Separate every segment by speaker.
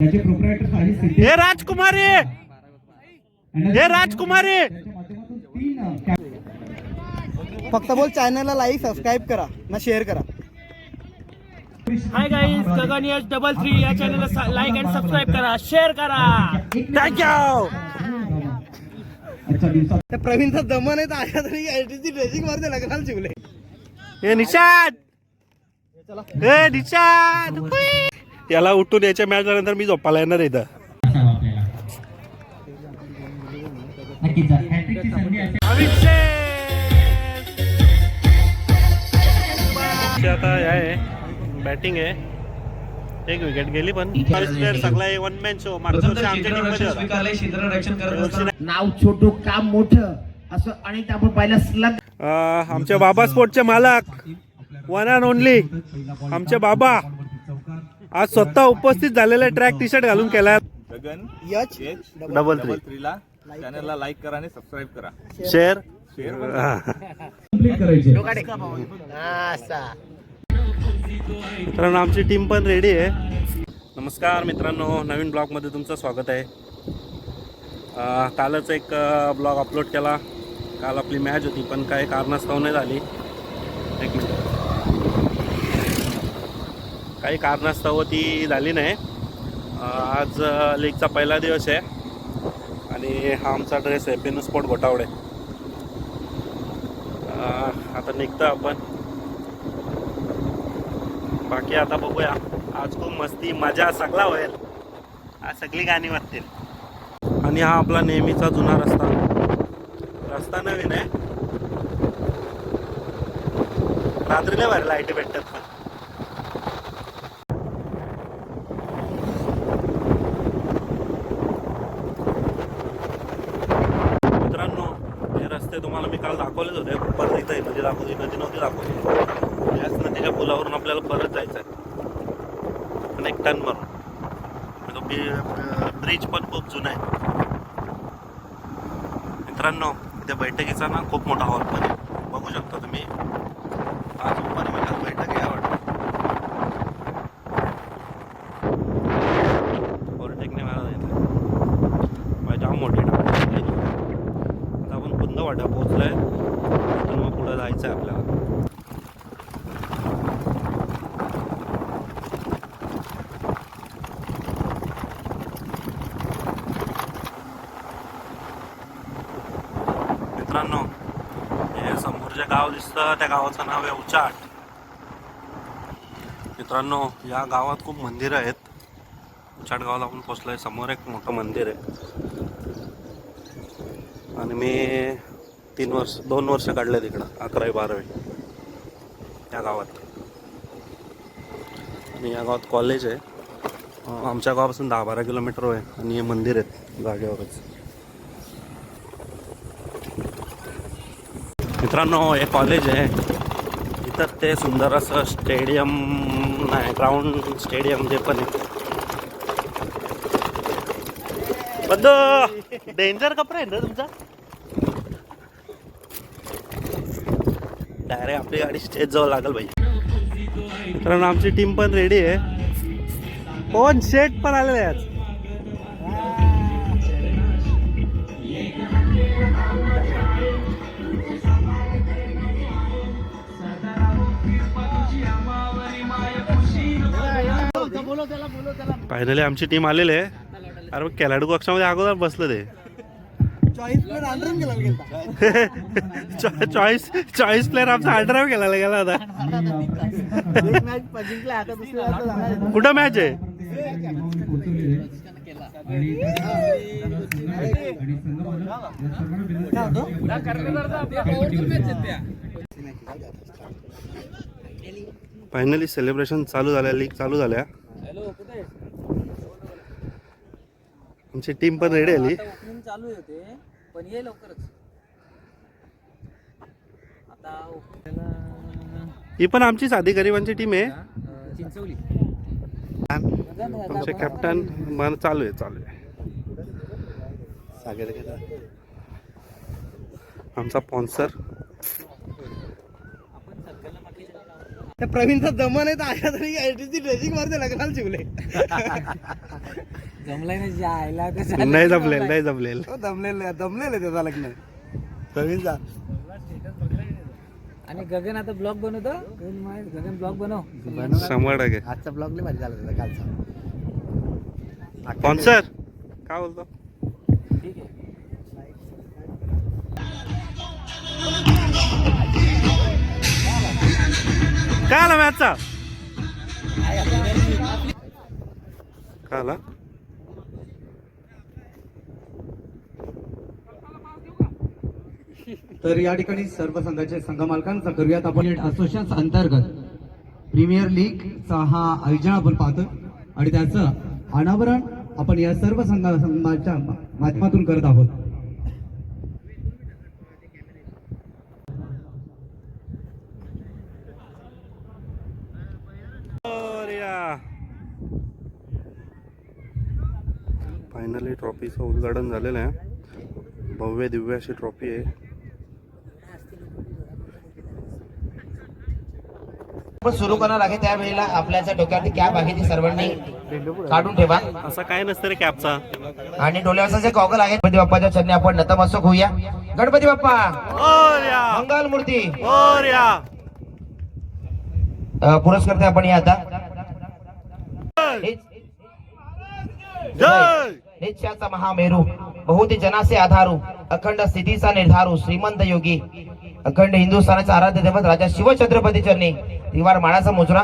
Speaker 1: त्याचे प्रोप्रायटर साहिल सिद्धे
Speaker 2: हे राजकुमारी! हे राजकुमारी!
Speaker 3: फक्त बोल चॅनलला लाईक सबस्क्राईब करा. ना शेअर करा.
Speaker 4: Hi guys Gagan Yash double three या चॅनलला लाईक आणि सबस्क्राईब करा शेअर करा.
Speaker 2: थँक्यू
Speaker 3: त्या प्रवीणचा दमन आहे तर आशा तरी आयटीची ड्रेसिंग मारते लग्नाला शिवले.
Speaker 2: हे निशाद हे निशाद. याला उठून याच्या मॅच झाल्यानंतर मी झोपायला येणार इथं. आता आहे. बॅटिंग आहे. एक विकेट गेली पण सगळा वन मॅन शो मागच्या वर्षी आमच्या टीममध्ये होता.
Speaker 5: नाव छोटू काम मोठं असं आणि आपण पाहिलं स्लग
Speaker 2: आमच्या बाबा स्पोर्टचे मालक. वन अँड ओनली आमचे बाबा. आज स्वतः उपस्थित झालेले ट्रॅक टी शर्ट घालून केलाय.
Speaker 6: Gagan
Speaker 3: H
Speaker 6: H
Speaker 2: double three
Speaker 6: थ्रीला चॅनलला लाईक करा. आणि सबस्क्राईब करा.
Speaker 2: शेअर
Speaker 1: कंप्लीट करायचे.
Speaker 2: मित्रांनो आमची टीम पण रेडी आहे. नमस्कार मित्रांनो नवीन ब्लॉगमध्ये तुमचं स्वागत आहे. अं, कालच एक ब्लॉग अपलोड केला. काल आपली मॅच होती पण काही कारणास्तव नाही झाली. एक मिनिट. काही कारणास्तव ती झाली नाही. आज लीगचा पहिला दिवस आहे. आणि हा आमचा ड्रेस आहे पेनू स्पोर्ट घोटावडे. आता निघतो आपण. बाकी आता बघूया. आज खूप मस्ती मजा सगळा होईल. आज सगळी गाणी वाजतील. आणि हा आपला नेहमीचा जुना रस्ता. रस्ता नवीन आहे. रात्रीला बाहेर लाइट भेटतात पण मित्रांनो हे रस्ते तुम्हाला मी काल दाखवलेच होते. परत इथं आहे, म्हणजे नदी दाखवली नदी नव्हती दाखवली याच नदीच्या पुलावरून आपल्याला परत जायचं आहे पण एक टन मारून. म्हणजे तो ब्रिज पण खूप जुना आहे. मित्रांनो त्या बैठकीचा ना खूप मोठा हॉल पण आहे बघू शकता तुम्ही आज दुपारी मी काल बैठक आहे वाटतं पॉलिटेक्निक मला जायचं जाम मोठी टाकी आहे. आता आपण कुंद वाटा पोहोचलोय तर मग पुढं जायचं आहे आपल्याला मित्रांनो हे समोर जे त्या गावाचं नाव आहे उचाट मित्रांनो या गावात खूप मंदिरं आहेत. उचाट गावाला आपण पोचलोय समोर एक मोठं मंदिर आहे. आणि मी तीन वर्ष दोन वर्ष काढले तिकडं अकरावी बारावी या गावात. आणि या गावात कॉलेज आहे. आमच्या गावापासून दहा बारा किलोमीटर आहे आणि हे मंदिर आहेत जागेवरच. मित्रांनो हे कॉलेज आहे. इथं ते सुंदर असं स्टेडियम नाही ग्राउंड स्टेडियम जे पण आहे. बद्द डेंजर कपडा आहे ना तुमचा? डायरेक्ट आपली गाडी स्टेज जवळ लागल भाई. मित्रांनो आमची टीम पण रेडी आहे. पवन शेट पण आलेले आहेत. फायनली आमची टीम आलेली आहे. अरे मग खेळाडू कक्षामध्ये अगोदर बसलं ते.
Speaker 3: चॉईस
Speaker 2: चॉईस प्लेअर आमचा अंडरव केला गेला
Speaker 3: आता.
Speaker 2: कुठं मॅच आहे? फायनली सेलिब्रेशन चालू झाल्या लीग चालू झाल्या. आमची टीम पण रेडी आली.
Speaker 4: ओपनिंग चालू होते पण ये लवकरच. आता
Speaker 2: ही पण आमची साधी गरिबांची टीम आहे.
Speaker 4: चिंचवली
Speaker 2: आमचे कॅप्टन मन चालू आहे चालू आहे सागर गेला. आमचा स्पॉन्सर
Speaker 3: त्या प्रवीणचा दमन आहे तर आशा तरी आयटीची ड्रेसिंग मारते लग्नाला शिवले जमलाय ना जायला
Speaker 2: नाही जमलेल नाही जमलेल.
Speaker 3: दमलेलं दमलेलं त्याचा लग्न.
Speaker 2: प्रवीणचा
Speaker 3: आणि गगन आता ब्लॉग बनवतो? गगन गगन ब्लॉग बनव.
Speaker 2: शंभर टक्के
Speaker 3: आजचा ब्लॉग नाही भारी झाला त्याचा कालचा.
Speaker 2: स्पॉन्सर काय बोलतो?
Speaker 3: ठीक आहे.
Speaker 2: काय आला मॅचचा काय आला
Speaker 1: तर या ठिकाणी सर्व संघाचे संघ मालकांचा करूयात आपण. असोसिएशन अंतर्गत प्रीमियर लीगचा हा आयोजन आपण पाहतो आणि त्याचं अनावरण आपण या सर्व संघा संघाच्या माध्यमातून करत आहोत.
Speaker 2: ट्रॉफीचं उद्घाटन झालेलं आहे. भव्य दिव्य अशी ट्रॉफी आहे.
Speaker 7: आपण सुरू करणार आहे त्यावेळेला आपल्याच्या डोक्यावरती कॅप आहे ती सर्वांनी काढून ठेवा.
Speaker 2: असं काय नसतं रे कॅपचा
Speaker 7: आणि डोळ्यावरचा जे गॉगल आहे गणपती बाप्पाच्या चरणी आपण नतमस्तक होऊया. गणपती बाप्पा! मंगल मूर्ती! पुरस्कर्ते आपण या आता. हेच- निश्चयाचा महामेरू बहुती जनासे आधारू अखंड स्थितीचा निर्धारू श्रीमंत योगी अखंड हिंदुस्थानाचा आराध्य दैवत राजा शिवछत्रपती चरणी त्रिवार माळाचा मुजरा.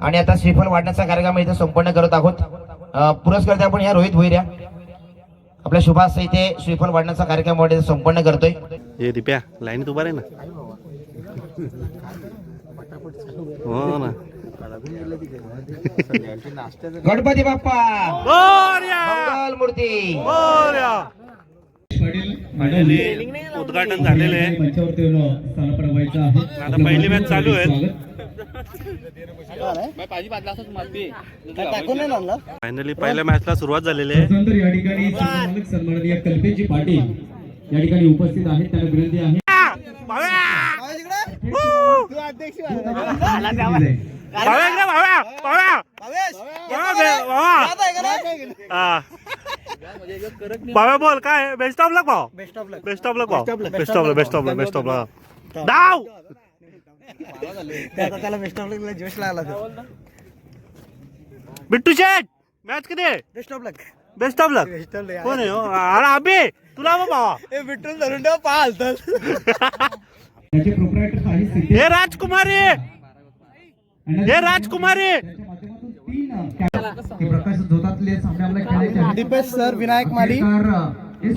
Speaker 7: आणि आता श्रीफल वाढण्याचा कार्यक्रम इथे संपन्न करत आहोत. पुरस्कार पुरस्कर्ते आपण या रोहित भोईऱ्या. आपल्या शुभास इथे श्रीफल वाढण्याचा कार्यक्रम इथे संपन्न करतोय.
Speaker 2: ये दिप्या लाईन उभा रे ना. हो ना.
Speaker 7: गणपती बाप्पा! मंगल मूर्ती
Speaker 2: उद्घाटन झालेलं आहे.
Speaker 1: मंचावरती स्थानापन्न व्हायचं आहे.
Speaker 2: आता पहिली मॅच चालू आहे
Speaker 3: टाकून नाही आणला
Speaker 2: फायनली पहिल्या मॅचला सुरुवात झालेली आहे.
Speaker 1: त्यानंतर या ठिकाणी सन्माननीय कल्पेशजी पाटील या ठिकाणी उपस्थित आहेत. त्यांना विनंती आहे.
Speaker 2: भाव्या. हा. बोल काय बेस्ट ऑफ लक भाऊ best of luck best of luck भाऊ best of luck best of luck best of luck डाव!
Speaker 3: त्याचा त्याला बेस्ट ऑफ लक जोश लागला
Speaker 2: बिट्टू शेट मॅच किती
Speaker 3: best of luck
Speaker 2: best of luck कोण आहे हो? अरे अभि तुला मग भावा.
Speaker 3: ए बिट्टून धरून ठेव
Speaker 1: सिद्धेश
Speaker 2: हे राजकुमारी हे राजकुमारी!
Speaker 1: हे.
Speaker 3: दीपेश सर विनायक माली
Speaker 1: हे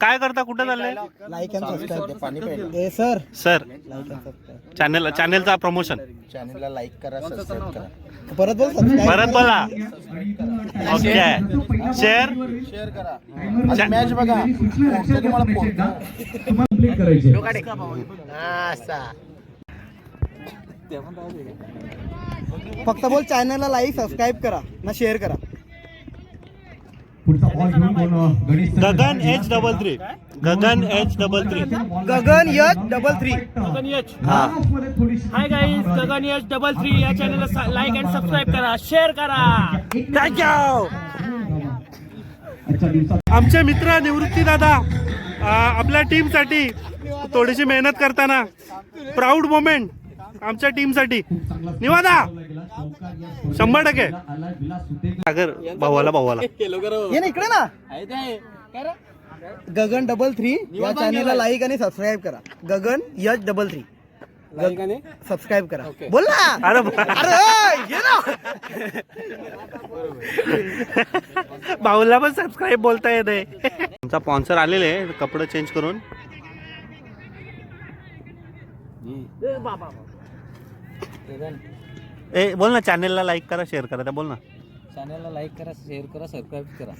Speaker 3: काय
Speaker 2: करता? कुठं चाललंय?
Speaker 3: लाईक अँड सबस्क्राईब पाणी ए सर.
Speaker 2: सर. चॅनल चॅनलचा प्रमोशन
Speaker 3: चॅनलला लाईक करा सबस्क्राईब करा. परत बोल
Speaker 2: परत बोला. ओके शेअर
Speaker 3: मॅच बघा.
Speaker 1: तुम्हाला कंप्लीट करायचे
Speaker 3: फक्त बोल चॅनलला लाईक सबस्क्राईब करा ना शेअर करा.
Speaker 2: Gagan H double three Gagan H double three
Speaker 3: Gagan Yash double three
Speaker 4: Gagan
Speaker 1: थोडीशी
Speaker 4: hi guys Gagan H double three या चॅनलला लाईक अँड सबस्क्राईब करा शेअर करा.
Speaker 2: थँक्यू आमचे मित्र निवृत्ती दादा आपल्या टीमसाठी थोडीशी मेहनत करताना प्राऊड मोमेंट आमच्या टीमसाठी. निवादा! शंभर टक्के. सागर भावाला भावाला.
Speaker 3: ये ना इकडे ना. गगन डबल थ्री या चॅनलला लाईक आणि सबस्क्राईब करा. Gagan Yash double three subscribe करा. बोल ना.
Speaker 2: अरे
Speaker 3: अरे ये ना.
Speaker 2: भाऊला पण सबस्क्राईब बोलता येत आहे. आमचा स्पॉन्सर आलेले आहे कपडे चेंज करून. ए बोल ना चॅनलला लाईक करा शेअर करा त्या बोल ना.
Speaker 3: चॅनलला लाईक करा शेअर करा सबस्क्राईब करा.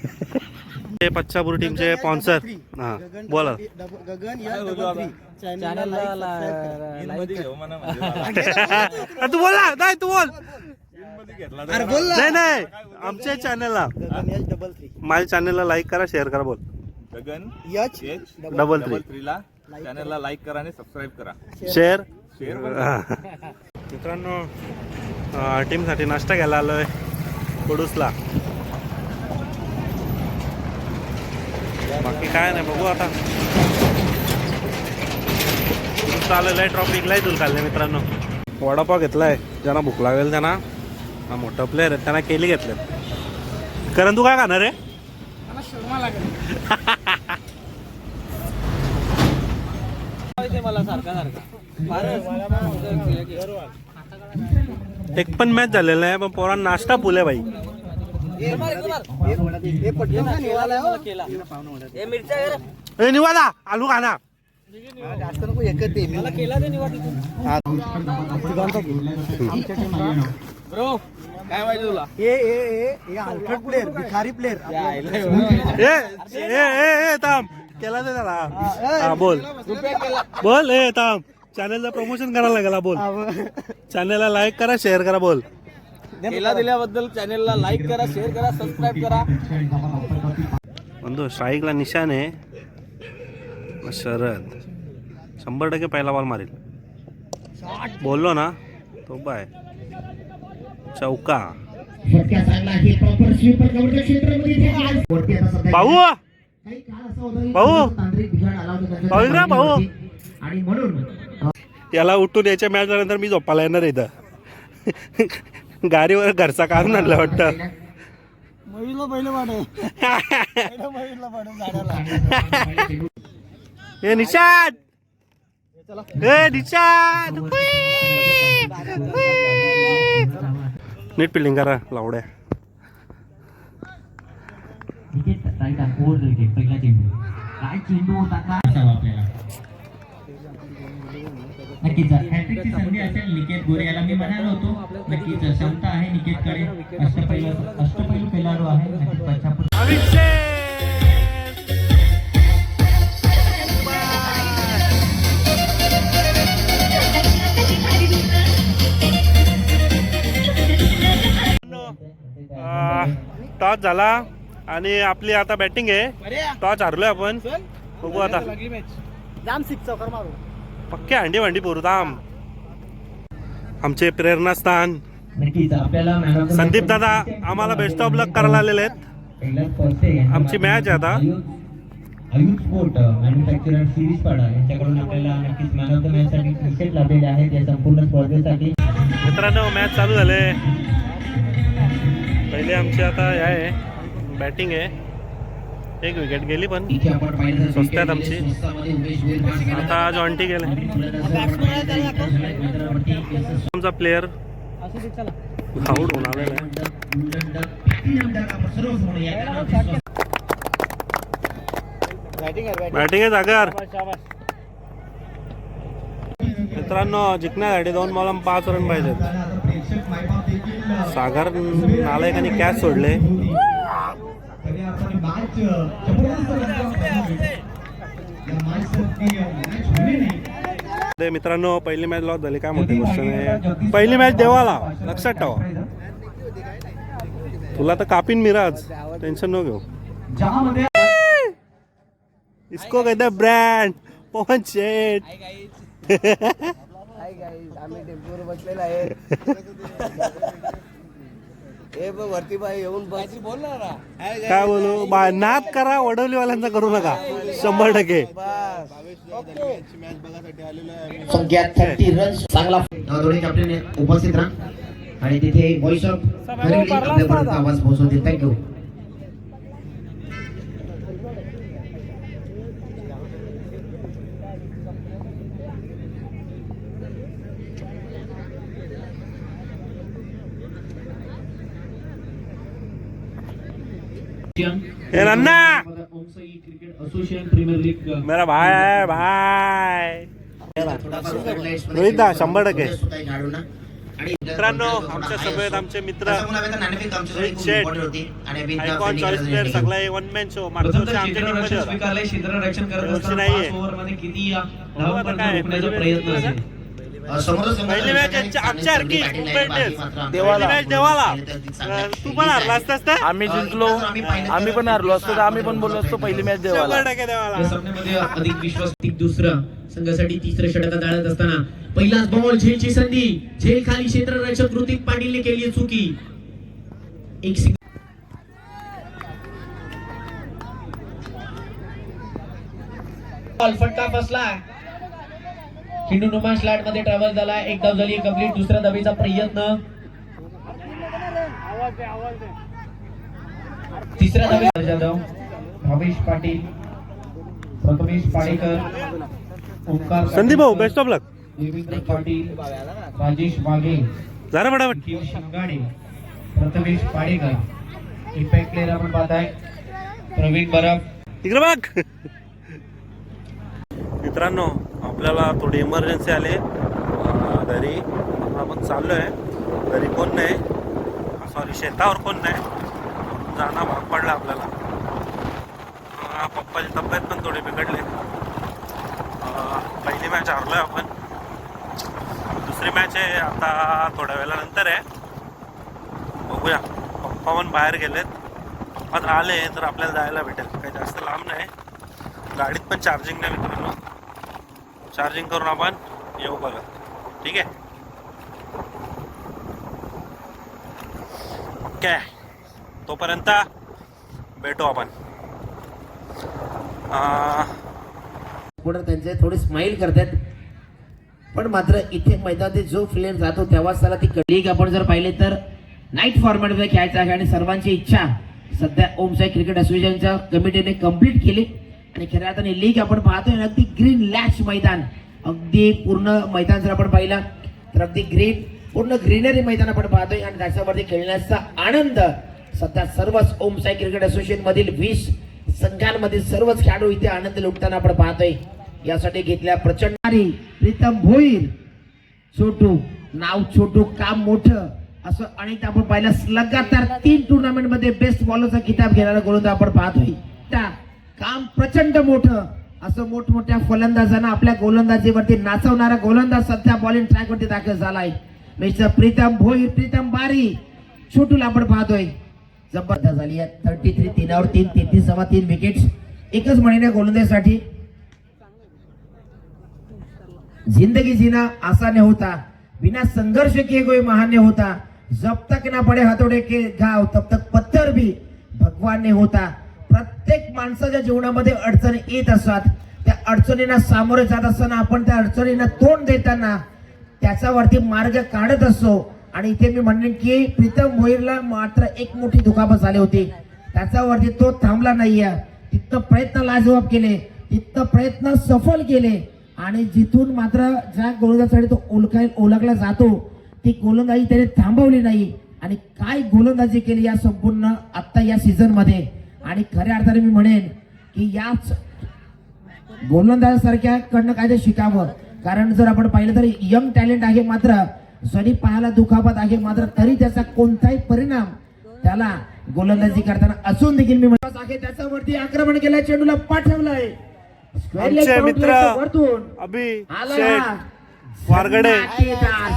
Speaker 2: ते पच्चापूर टीमचे स्पॉन्सर हा बोला.
Speaker 3: गगन डबल थ्री चॅनलला लाईक
Speaker 2: तू बोल. ना नाही तू बोल.
Speaker 3: अरे बोल ना.
Speaker 2: नाही नाही. आमच्या चॅनलला
Speaker 3: गगन यश डबल थ्री
Speaker 2: माझ्या चॅनलला लाईक करा शेअर करा बोल.
Speaker 6: Gagan
Speaker 3: H
Speaker 2: double three
Speaker 6: double थ्रीला चॅनलला लाईक करा. आणि सबस्क्राईब करा.
Speaker 2: शेअर
Speaker 6: शेअर
Speaker 2: मित्रांनो टीमसाठी नाश्ता घ्यायला आलोय कुडूसला. बाकी काय नाही बघू आता. कुडूसला आलेलं आहे ट्रॉफिकला आहे तुला खाल्ले मित्रांनो. वडापाव घेतलाय ज्यांना भूक लागेल त्यांना. हा मोठा प्लेअर आहे त्यांना केली घेतले कारण तू काय खाणार आहे?
Speaker 4: मला सारखा सारखा.
Speaker 2: एक पण मॅच झालेला आहे पण पोरा नाश्ता फुले बाई. ए निवादा आलू खाना.
Speaker 3: जास्त नको दे
Speaker 4: काय तुला
Speaker 3: प्लेअर भिखारी प्लेअर
Speaker 2: ए ए ए ए थांब. केला ते त्याला. हा बोल. बोल ए थांब. चॅनलचं प्रमोशन करायला लागला बोल. चॅनलला लाईक करा शेअर करा बोल.
Speaker 4: केला दिल्याबद्दल चॅनेलला लाईक करा शेअर करा सबस्क्राईब करा.
Speaker 2: बंधू स्ट्राईकला निशाण आहे. शरद. शंभर टक्के पहिला बॉल मारेल. बोललो ना तो बाय चौका. भाऊ! भाऊ!
Speaker 7: तांत्रिक बिघाड आला होता त्यांच्या
Speaker 2: भाऊ भाऊ.
Speaker 7: आणि म्हणून
Speaker 2: याला उठून याच्या मॅच झाल्यानंतर मी झोपायला येणार इथं. गाडीवर घरचा काढून आणलं वाटतं. हे निशाद हे निशाद नीट फिल्डिंग करा लावड्या.
Speaker 7: विकेट राईट आहे ओव्हर विकेट पहिला चेंडू. काय चेंडू होता काय असावा आपल्याला नक्कीच हॅट्रिकची संधी असेल निकेत गोरे याला. मी म्हणालो होतो नक्कीच क्षमता आहे निकेतकडे. अष्टपैलू अष्टपैलू खेळाडू आहे. नक्कीच
Speaker 2: टॉस झाला आणि आपली आता बॅटिंग आहे. टॉस हारलोय आपण. बघू आता.
Speaker 3: जाम सिक्स चौकार मारू.
Speaker 2: पक्के हंडी भांडी पोरुताम आमचे प्रेरणास्थान
Speaker 7: नक्कीच आपल्याला
Speaker 2: संदीप दादा आम्हाला बेस्ट ऑफ लक करायला आलेले आहेत. आमची match आहे आता.
Speaker 7: आयुष- स्पोर्ट मॅन्युफॅक्चरर सिरीज पाडा यांच्याकडून आपल्याला नक्कीच मॅन ऑफ द मॅच साठी टी शर्ट लाभलेले आहेत या संपूर्ण स्पर्धेसाठी.
Speaker 2: मित्रांनो मॅच चालू झाले. पहिले आमची आता हे आहे बॅटिंग आहे. एक विकेट गेली पण
Speaker 7: इथे आपण पाहिलं तर
Speaker 2: स्वस्त आहेत
Speaker 7: wicket
Speaker 2: आमची. आता जॉन्टी गेले. आमचा प्लेअर
Speaker 7: नावाची स्वस्त-
Speaker 3: बॅटिंग आहे.
Speaker 2: बॅटिंग आहे जागर. मित्रांनो जिंकण्यासाठी दोन बॉल पाच रन पाहिजेत. सागर नालायकांनी कॅच सोडले. ते मित्रांनो पहिली मॅच लॉस झाली काय मोठी गोष्ट नाही. पहिली मॅच देवाला. लक्षात ठेवा. तुला तर कापीन मिराज. टेन्शन न घेऊ. इसको कहते हैं ब्रँड पवन
Speaker 3: गाईज आम्ही टेम्पोवर बसलेला आहे. ए बघ वरती बाई येऊन बस. बोल ना
Speaker 2: काय बोलू? बा नाद करा वडवलीवाल्यांचा करू नका. शंभर टक्के.
Speaker 7: संख्या थर्टी रन चांगला. कॅप्टन उपस्थित राहा. आणि तिथे व्हॉइस ऑफ आपल्यापर्यंत आवाज पोहोचवतील. थँक्यू
Speaker 2: नन्ना मेरा भाई आहे भाई। रोहित शंभर टक्के। मित्रांनो आमच्या सभेत आमचे मित्र चॉईस प्लेअर सगळा वन मॅन शो मागच्या वर्षी आमच्या टीममध्ये होता. नाहीये. काय
Speaker 8: प्रयत्न
Speaker 2: तू पण हरला असतास तर?
Speaker 4: आम्ही जिंकलो. आम्ही पण हारलो असतो तर आम्ही पण बोललो असतो पहिली मॅच देवाला.
Speaker 8: अधिक विश्वास अधिक दुसरं संघासाठी तिसरं षटक जाळत असताना पहिलाच बॉल झेलची संधी. झेल खाली क्षेत्ररक्षक ऋतिक पाटीलने केली चुकी. एक फटका फसला खिंडू नुमा स्लॅटमध्ये ट्रॅव्हल झाला एक धाव झाली कंप्लीट दुसऱ्या धावेचा प्रयत्न. तिसऱ्या धावे जाधव भावेश पाटील प्रथमेश पाडेकर ओंकार
Speaker 2: संदीप भाऊ best of luck
Speaker 8: Devendra Patil Rajesh Waghe
Speaker 2: जरा फटाफट
Speaker 8: निखिल शिंगाडे प्रथमेश पाडेकर इम्पॅक्ट प्लेअर आपण पाहताय. प्रवीण बरफ.
Speaker 2: तिकडे बघ. मित्रांनो आपल्याला थोडी इमर्जन्सी आली. घरी. आपण चाललो आहे घरी कोण नाही. सॉरी शेतावर कोण नाही. जाणं भाग पडला आपल्याला. पप्पाची तब्येत पण थोडी बिघडली. पहिली मॅच हारलोय आपण. दुसरी मॅच आहे आता थोड्या वेळानंतर आहे. बघूया. पप्पा पण बाहेर गेलेत. पप्पा जर आले तर आपल्याला जायला भेटेल. काही जास्त लांब नाही. गाडीत पण चार्जिंग नाही मित्रांनो. चार्जिंग करून आपण येऊ बघत ठीक आहे? ओके. तोपर्यंत भेटू आपण.
Speaker 5: पुढे त्यांचे थोडे स्माईल करतात. पण मात्र इथे मैदानात जो प्लेअर जातो तेव्हाच त्याला ती कळली आपण जर पाहिले तर नाईट फॉर्मॅटमध्ये खेळायचं आहे आणि सर्वांची इच्छा सध्या ओमसाई क्रिकेट असोसिएशनच्या कमिटीने कंप्लीट केली. आणि खऱ्या अर्थाने लीग आपण पाहतोय आणि अगदी ग्रीन लॅश मैदान. अगदी पूर्ण मैदान जर आपण पाहिलं तर अगदी ग्रीन पूर्ण ग्रीनरी मैदान आपण पाहतोय. आणि त्याच्यावरती खेळण्याचा आनंद सध्या सर्वच ओम साई क्रिकेट असोसिएशन मधील वीस संघांमधील सर्वच खेळाडू इथे आनंद लुटताना आपण पाहतोय. यासाठी घेतल्या प्रचंड प्रीतम भोईर छोटू नाव छोटू काम मोठं असं अनेकदा आपण पाहिलं. लगातार तीन टुर्नामेंटमध्ये बेस्ट बॉलरचा किताब घेणारा गोलंदाज आपण पाहतोय. त्या काम प्रचंड मोठं. असं मोठमोठ्या फलंदाजांना आपल्या गोलंदाजीवरती नाचवणारा गोलंदाज सध्या बॉलिंग ट्रॅक वरती दाखल झालाय. मिस्टर प्रीतम भोईर प्रीतम बारी. छोटूला आपण पाहतोय. जबरदस्त झाली आहे. थर्टी थ्री तीनावर तीन तेहतीस सव्वा तीन विकेट्स एकच महिने गोलंदाजीसाठी. जिंदगी जीना आसान होता. बिना संघर्ष किए कोई महान नहीं होता. जब तक ना पडे हातोडे के घाव तब तक पत्थर भी भगवान ने होता. प्रत्येक माणसाच्या जीवनामध्ये अडचणी येत असतात. त्या अडचणींना सामोरे जात असताना आपण त्या अडचणींना तोंड देताना त्याच्यावरती मार्ग काढत असतो. आणि इथे मी म्हणेन की प्रीतम भोईरला मात्र एक मोठी दुखापत झाली होती. त्याच्यावरती तो थांबला नाहीये. तिथं प्रयत्न लाजवाब केले. तिथं प्रयत्न सफल केले. आणि जिथून मात्र ज्या गोलंदाजासाठी तो ओळखाय ओळखला जातो ती गोलंदाजी त्याने थांबवली नाही. आणि काय गोलंदाजी केली या संपूर्ण आत्ता या सीझनमध्ये आणि खऱ्या अर्थाने मी म्हणेन की याच गोलंदाजासारख्या कडनं काहीतरी शिकावं. कारण जर आपण पाहिलं तर यंग टॅलेंट आहे मात्र जरी पायाला दुखापत आहे मात्र तरी त्याचा कोणताही परिणाम त्याला गोलंदाजी करताना असून देखील मी म्हणतो आहे त्याच्यावरती आक्रमण केलं चेंडूला
Speaker 2: आमचे
Speaker 5: boundary
Speaker 2: मित्र
Speaker 5: वरतून.
Speaker 2: अभि
Speaker 5: आला.
Speaker 2: वारगडे.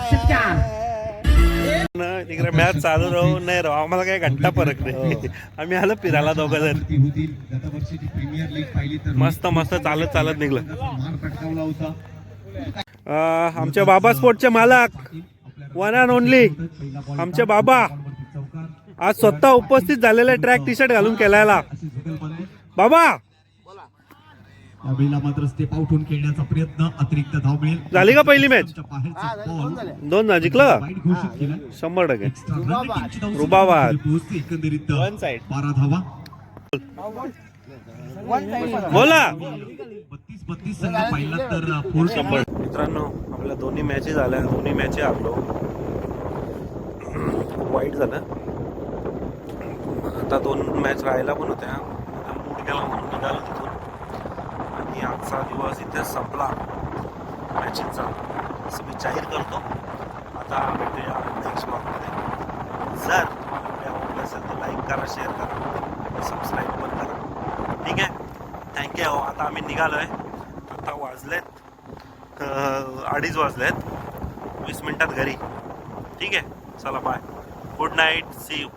Speaker 5: षटकार.
Speaker 2: न, तिकडे मॅच चालू राहू नाही राहू आम्हाला काही घंटा फरक नाही. आम्ही आलो फिरायला दोघं जण. मस्त मस्त चालत चालत निघलं.
Speaker 9: मार पटकावला होता.
Speaker 2: अं, आमचे बाबा स्पोर्टचे मालक. वन अँड ओनली आमचे बाबा. आज स्वतः उपस्थित झालेले ट्रॅक टी शर्ट घालून केलायला. बाबा
Speaker 9: यावेळेला मात्र स्टेप आउट होऊन खेळण्याचा प्रयत्न अतिरिक्त धाव मिळेल.
Speaker 2: झाली का पहिली मॅच दोन ना जिंकलं?
Speaker 9: घोषित केला.
Speaker 2: शंभर टक्के. रुबाबाद.
Speaker 9: एकंदरीत. बारा धावा.
Speaker 2: बोला.
Speaker 9: बत्तीस बत्तीस संघ पाहिला तर फोर
Speaker 2: शंभर. मित्रांनो आपल्या दोन्ही मॅचेस झाल्या दोन्ही मॅचे हरलो. खूप वाईट झालं. आता दोन मॅच राहायला पण होत्या. म्हणून निघालो. मी आजचा दिवस इथे संपला. मॅचिंगचा असं मी जाहीर करतो. आता भेटूया नेक्स्ट ब्लॉगमध्ये जर व्हिडिओ आवडला असेल तर लाईक करा शेअर करा. सबस्क्राईब पण करा. ठीक आहे? थँक्यू आता आम्ही निघालो आहे आता वाजलेत. अडीच वाजलेत. वीस मिनटात घरी. ठीक आहे? चला bye good night see you